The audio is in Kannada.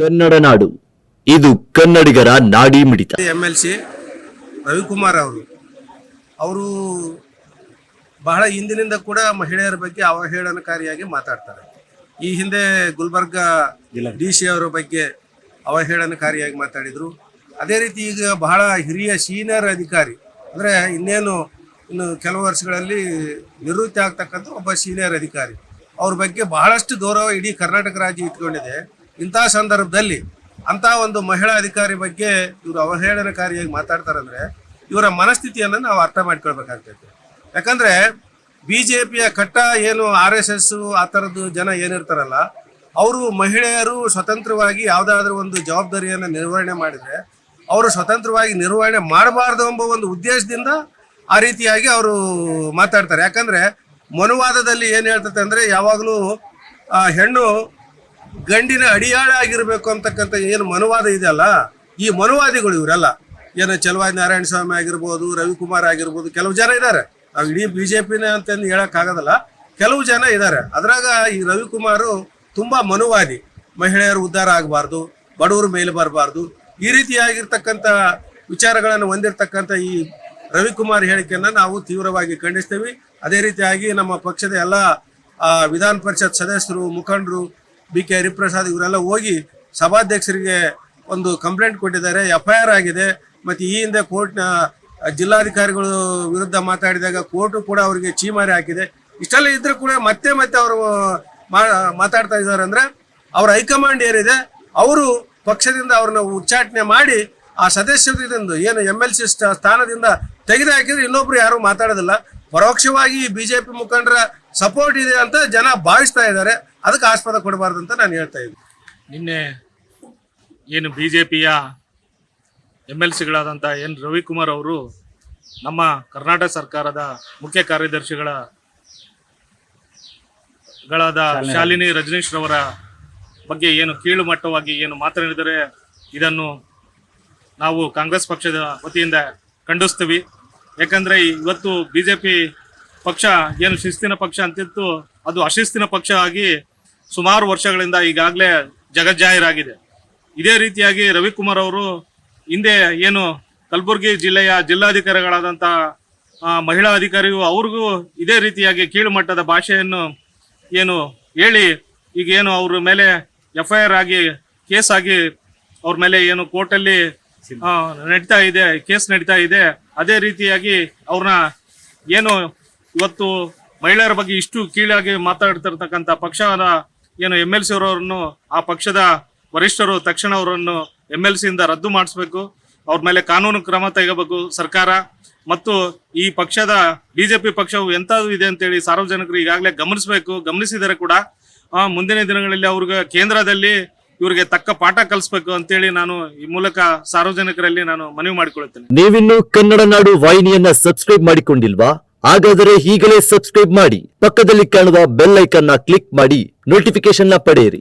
ಕನ್ನಡ ನಾಡು. ಇದು ಕನ್ನಡಿಗರ ನಾಡಿ ಮಿಡಿತ. ಎಂ ಎಲ್ ಸಿ ರವಿಕುಮಾರ್ ಅವರು. ಅವರು ಬಹಳ ಹಿಂದಿನಿಂದ ಕೂಡ ಮಹಿಳೆಯರ ಬಗ್ಗೆ ಅವಹೇಳನಕಾರಿಯಾಗಿ ಮಾತಾಡ್ತಾರೆ. ಈ ಹಿಂದೆ ಗುಲ್ಬರ್ಗ ಡಿ ಸಿ ಅವರ ಬಗ್ಗೆ ಅವಹೇಳನಕಾರಿಯಾಗಿ ಮಾತಾಡಿದರು. ಅದೇ ರೀತಿ ಈಗ ಬಹಳ ಹಿರಿಯ ಸೀನಿಯರ್ ಅಧಿಕಾರಿ ಅಂದರೆ ಇನ್ನೇನು ಇನ್ನು ಕೆಲವು ವರ್ಷಗಳಲ್ಲಿ ನಿವೃತ್ತಿ ಆಗ್ತಕ್ಕಂಥ ಒಬ್ಬ ಸೀನಿಯರ್ ಅಧಿಕಾರಿ. ಅವ್ರ ಬಗ್ಗೆ ಬಹಳಷ್ಟು ಗೌರವ ಇಡೀ ಕರ್ನಾಟಕ ರಾಜ್ಯ ಇಟ್ಕೊಂಡಿದೆ. ಇಂತಹ ಸಂದರ್ಭದಲ್ಲಿ ಅಂತ ಒಂದು ಮಹಿಳಾ ಅಧಿಕಾರಿ ಬಗ್ಗೆ ಇವರು ಅವಹೇಳನಕಾರಿಯಾಗಿ ಮಾತಾಡ್ತಾರಂದ್ರೆ ಇವರ ಮನಸ್ಥಿತಿಯನ್ನು ನಾವು ಅರ್ಥ ಮಾಡ್ಕೊಳ್ಬೇಕಾಗ್ತೈತೆ. ಯಾಕಂದ್ರೆ ಪಿಯ ಕಟ್ಟ ಏನು ಆರ್ ಎಸ್ ಎಸ್ ಆ ಥರದ್ದು ಜನ ಏನಿರ್ತಾರಲ್ಲ, ಅವರು ಮಹಿಳೆಯರು ಸ್ವತಂತ್ರವಾಗಿ ಯಾವುದಾದ್ರೂ ಒಂದು ಜವಾಬ್ದಾರಿಯನ್ನು ನಿರ್ವಹಣೆ ಮಾಡಿದ್ರೆ, ಅವರು ಸ್ವತಂತ್ರವಾಗಿ ನಿರ್ವಹಣೆ ಮಾಡಬಾರ್ದು ಎಂಬ ಒಂದು ಉದ್ದೇಶದಿಂದ ಆ ರೀತಿಯಾಗಿ ಅವರು ಮಾತಾಡ್ತಾರೆ. ಯಾಕಂದ್ರೆ ಮನುವಾದದಲ್ಲಿ ಏನು ಹೇಳ್ತದೆ ಅಂದರೆ ಯಾವಾಗಲೂ ಹೆಣ್ಣು ಗಂಡಿನ ಅಡಿಯಾಳ ಆಗಿರಬೇಕು ಅಂತಕ್ಕಂಥ ಏನು ಮನುವಾದ ಇದೆಯಲ್ಲ, ಈ ಮನುವಾದಿಗಳು ಇವರೆಲ್ಲ, ಏನು ಚಲವಾದಿ ನಾರಾಯಣ ಸ್ವಾಮಿ ಆಗಿರ್ಬೋದು, ರವಿಕುಮಾರ್ ಆಗಿರ್ಬೋದು, ಕೆಲವು ಜನ ಇದ್ದಾರೆ. ನಾವು ಇಡೀ ಬಿಜೆಪಿನ ಅಂತಂದು ಹೇಳೋಕ್ಕಾಗೋದಲ್ಲ ಕೆಲವು ಜನ ಇದ್ದಾರೆ. ಅದ್ರಾಗ ಈ ರವಿಕುಮಾರು ತುಂಬಾ ಮನುವಾದಿ. ಮಹಿಳೆಯರು ಉದ್ಧಾರ ಆಗಬಾರ್ದು, ಬಡವರು ಮೇಲೆ ಬರಬಾರ್ದು. ಈ ರೀತಿಯಾಗಿರ್ತಕ್ಕಂಥ ವಿಚಾರಗಳನ್ನು ಹೊಂದಿರತಕ್ಕಂಥ ಈ ರವಿಕುಮಾರ್ ಹೇಳಿಕೆಯನ್ನು ನಾವು ತೀವ್ರವಾಗಿ ಖಂಡಿಸ್ತೇವೆ. ಅದೇ ರೀತಿಯಾಗಿ ನಮ್ಮ ಪಕ್ಷದ ಎಲ್ಲ ವಿಧಾನ ಪರಿಷತ್ ಸದಸ್ಯರು, ಮುಖಂಡರು ಬಿ ಕೆ ಹರಿಪ್ರಸಾದ್ ಇವರೆಲ್ಲ ಹೋಗಿ ಸಭಾಧ್ಯಕ್ಷರಿಗೆ ಒಂದು ಕಂಪ್ಲೇಂಟ್ ಕೊಟ್ಟಿದ್ದಾರೆ ಎಫ್ ಐ ಆರ್ ಆಗಿದೆ. ಮತ್ತು ಈ ಹಿಂದೆ ಕೋರ್ಟ್ನ ಜಿಲ್ಲಾಧಿಕಾರಿಗಳು ವಿರುದ್ಧ ಮಾತಾಡಿದಾಗ ಕೋರ್ಟು ಕೂಡ ಅವರಿಗೆ ಚೀಮಾರಿ ಹಾಕಿದೆ. ಇಷ್ಟೆಲ್ಲ ಇದ್ರೂ ಕೂಡ ಮತ್ತೆ ಮತ್ತೆ ಅವರು ಮಾತಾಡ್ತಾ ಇದ್ದಾರೆ ಅಂದ್ರೆ ಅವ್ರ ಹೈಕಮಾಂಡ್ ಏನಿದೆ ಅವರು ಪಕ್ಷದಿಂದ ಅವ್ರನ್ನ ಉಚ್ಚಾಟನೆ ಮಾಡಿ ಆ ಸದಸ್ಯರಿಂದ ಏನು ಎಂ ಎಲ್ ಸಿ ಸ್ಥಾನದಿಂದ ತೆಗೆದು ಹಾಕಿದ್ರೆ ಇನ್ನೊಬ್ರು ಯಾರು ಮಾತಾಡೋದಿಲ್ಲ. ಪರೋಕ್ಷವಾಗಿ ಬಿಜೆಪಿ ಮುಖಂಡರ ಸಪೋರ್ಟ್ ಇದೆ ಅಂತ ಜನ ಭಾವಿಸ್ತಾ ಇದ್ದಾರೆ. ಅದಕ್ಕೆ ಆಸ್ಪದ ಕೊಡಬಾರ್ದು ಅಂತ ನಾನು ಹೇಳ್ತಾ ಇದ್ದೀನಿ. ನಿನ್ನೆ ಏನು ಬಿ ಜೆ ಪಿಯ ಎಂ ಎಲ್ ಸಿಗಳಾದಂಥ ಎನ್ ರವಿಕುಮಾರ್ ಅವರು ನಮ್ಮ ಕರ್ನಾಟಕ ಸರ್ಕಾರದ ಮುಖ್ಯ ಕಾರ್ಯದರ್ಶಿಗಳ ಗಳಾದ ಶಾಲಿನಿ ರಜನೀಶ್ ರವರ ಬಗ್ಗೆ ಏನು ಕೀಳು ಮಟ್ಟವಾಗಿ ಏನು ಮಾತನಾಡಿದರೆ ಇದನ್ನು ನಾವು ಕಾಂಗ್ರೆಸ್ ಪಕ್ಷದ ವತಿಯಿಂದ ಖಂಡಿಸ್ತೀವಿ. ಯಾಕಂದ್ರೆ ಇವತ್ತು ಬಿ ಜೆ ಪಿ ಪಕ್ಷ ಏನು ಶಿಸ್ತಿನ ಪಕ್ಷ ಅಂತಿತ್ತು, ಅದು ಅಶಿಸ್ತಿನ ಪಕ್ಷ ಆಗಿ ಸುಮಾರು ವರ್ಷಗಳಿಂದ ಈಗಾಗಲೇ ಜಗಜ್ಜಾಹೀರಾಗಿದೆ. ಇದೇ ರೀತಿಯಾಗಿ ರವಿಕುಮಾರ್ ಅವರು ಹಿಂದೆ ಏನು ಕಲಬುರಗಿ ಜಿಲ್ಲೆಯ ಜಿಲ್ಲಾಧಿಕಾರಿಗಳಾದಂಥ ಮಹಿಳಾ ಅಧಿಕಾರಿಯು ಅವ್ರಿಗೂ ಇದೇ ರೀತಿಯಾಗಿ ಕೀಳು ಮಟ್ಟದ ಭಾಷೆಯನ್ನು ಏನು ಹೇಳಿ, ಈಗೇನು ಅವ್ರ ಮೇಲೆ ಎಫ್ ಐ ಆರ್ ಆಗಿ, ಕೇಸ್ ಆಗಿ ಅವ್ರ ಮೇಲೆ ಏನು ಕೋರ್ಟಲ್ಲಿ ನಡೀತಾ ಇದೆ, ಕೇಸ್ ನಡೀತಾ ಇದೆ. ಅದೇ ರೀತಿಯಾಗಿ ಅವ್ರನ್ನ ಏನು ಇವತ್ತು ಮಹಿಳೆಯರ ಬಗ್ಗೆ ಇಷ್ಟು ಕೀಳಾಗಿ ಮಾತಾಡ್ತಿರ್ತಕ್ಕಂಥ ಪಕ್ಷದ ಏನು ಎಂ ಎಲ್ ಸಿ ಆ ಪಕ್ಷದ ವರಿಷ್ಠರು ತಕ್ಷಣ ಅವರನ್ನು ಎಂ ಎಲ್ ಸಿಯಿಂದ ರದ್ದು ಮಾಡಿಸ್ಬೇಕು. ಅವ್ರ ಮೇಲೆ ಕಾನೂನು ಕ್ರಮ ತೆಗಬೇಕು ಸರ್ಕಾರ. ಮತ್ತು ಈ ಪಕ್ಷದ ಬಿಜೆಪಿ ಪಕ್ಷವು ಎಂಥದ್ದು ಇದೆ ಅಂತೇಳಿ ಸಾರ್ವಜನಿಕರು ಈಗಾಗಲೇ ಗಮನಿಸಬೇಕು, ಗಮನಿಸಿದರೆ ಕೂಡ ಮುಂದಿನ ದಿನಗಳಲ್ಲಿ ಅವ್ರಿಗೆ ಕೇಂದ್ರದಲ್ಲಿ ಇವರಿಗೆ ತಕ್ಕ ಪಾಠ ಕಲಿಸ್ಬೇಕು ಅಂತೇಳಿ ನಾನು ಈ ಮೂಲಕ ಸಾರ್ವಜನಿಕರಲ್ಲಿ ನಾನು ಮನವಿ ಮಾಡಿಕೊಳ್ಳುತ್ತೇನೆ. ನೀವಿನ್ನು ಕನ್ನಡ ನಾಡು ವಾಹಿನಿಯನ್ನ ಸಬ್ಸ್ಕ್ರೈಬ್ ಮಾಡಿಕೊಂಡಿಲ್ವಾ? ಹಾಗಾದರೆ ಈಗಲೇ ಸಬ್ಸ್ಕ್ರೈಬ್ ಮಾಡಿ. ಪಕ್ಕದಲ್ಲಿ ಕಾಣುವ ಬೆಲ್ ಐಕನ್ನ ಕ್ಲಿಕ್ ಮಾಡಿ ನೋಟಿಫಿಕೇಶನ್ನ ಪಡೆಯಿರಿ.